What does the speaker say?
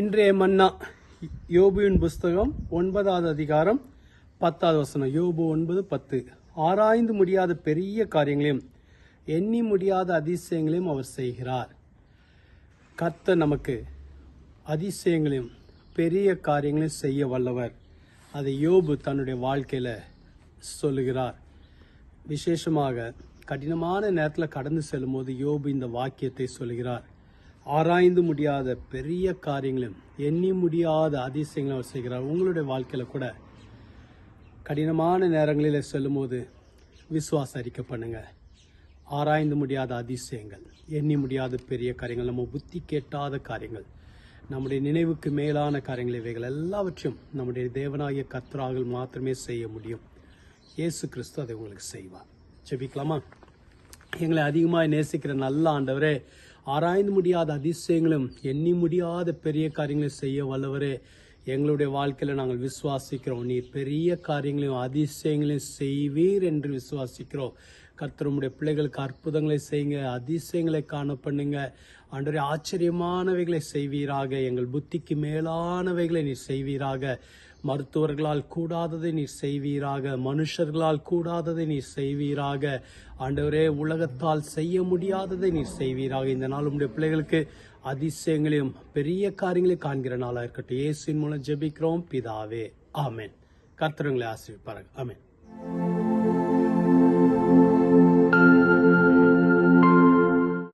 இன்றைய மன்னா யோபுவின் புஸ்தகம் ஒன்பதாவது அதிகாரம் பத்தாவது வசனம். யோபு ஒன்பது பத்து. ஆராய்ந்து முடியாத பெரிய காரியங்களையும் எண்ணி முடியாத அதிசயங்களையும் அவர் செய்கிறார். கர்த்த நமக்கு அதிசயங்களையும் பெரிய காரியங்களையும் செய்ய வல்லவர். அதை யோபு தன்னுடைய வாழ்க்கையில் சொல்லுகிறார். விசேஷமாக கடினமான நேரத்தில் கடந்து செல்லும்போது யோபு இந்த வாக்கியத்தை சொல்கிறார் ஆராய்ந்து முடியாத பெரிய காரியங்களும் எண்ணி முடியாத அதிசயங்களும் அவர் செய்கிறார். உங்களுடைய வாழ்க்கையில் கூட கடினமான நேரங்களில் செல்லும்போது விசுவாச அறிக்கை பண்ணுங்க. ஆராய்ந்து முடியாத அதிசயங்கள் எண்ணி முடியாத பெரிய காரியங்கள் நம்ம புத்தி கேட்டாத காரியங்கள் நம்முடைய நினைவுக்கு மேலான காரியங்கள் இவைகள் எல்லாவற்றையும் நம்முடைய தேவனாகிய கர்த்தராக மாத்திரமே செய்ய முடியும். இயேசு கிறிஸ்து அதை உங்களுக்கு செய்வார். ஜெபிக்கலாமா? எங்களை அதிகமாக நேசிக்கிற நல்ல ஆண்டவரே ஆராய்ந்து முடியாத அதிசயங்களும் எண்ணி முடியாத பெரிய காரியங்களையும் செய்ய வல்லவரே. எங்களுடைய வாழ்க்கையில் நாங்கள் விசுவாசிக்கிறோம். நீர் பெரிய காரியங்களையும் அதிசயங்களையும் செய்வீர் என்று விசுவாசிக்கிறோம். கர்த்தருடைய பிள்ளைகளுக்கு அற்புதங்களை செய்யுங்க அதிசயங்களை காண பண்ணுங்க. ஆண்டவரே ஆச்சரியமானவைகளை செய்வீராக. எங்கள் புத்திக்கு மேலானவைகளை நீர் செய்வீராக. மருத்துவர்களால் கூடாததை நீர் செய்வீராக. மனுஷர்களால் கூடாததை நீர் செய்வீராக. ஆண்டவரே உலகத்தால் செய்ய முடியாததை நீர் செய்வீராக. இந்த நாள் உடைய பிள்ளைகளுக்கு அதிசயங்களையும் பெரிய காரியங்களையும் காண்கிற நாளாக இருக்கட்டும். இயேசுவின் மூலம் ஜெபிக்கிறோம். பிதாவே. ஆமேன். கர்த்தருங்களை ஆசிரியப்பார்கள் ஆமேன்.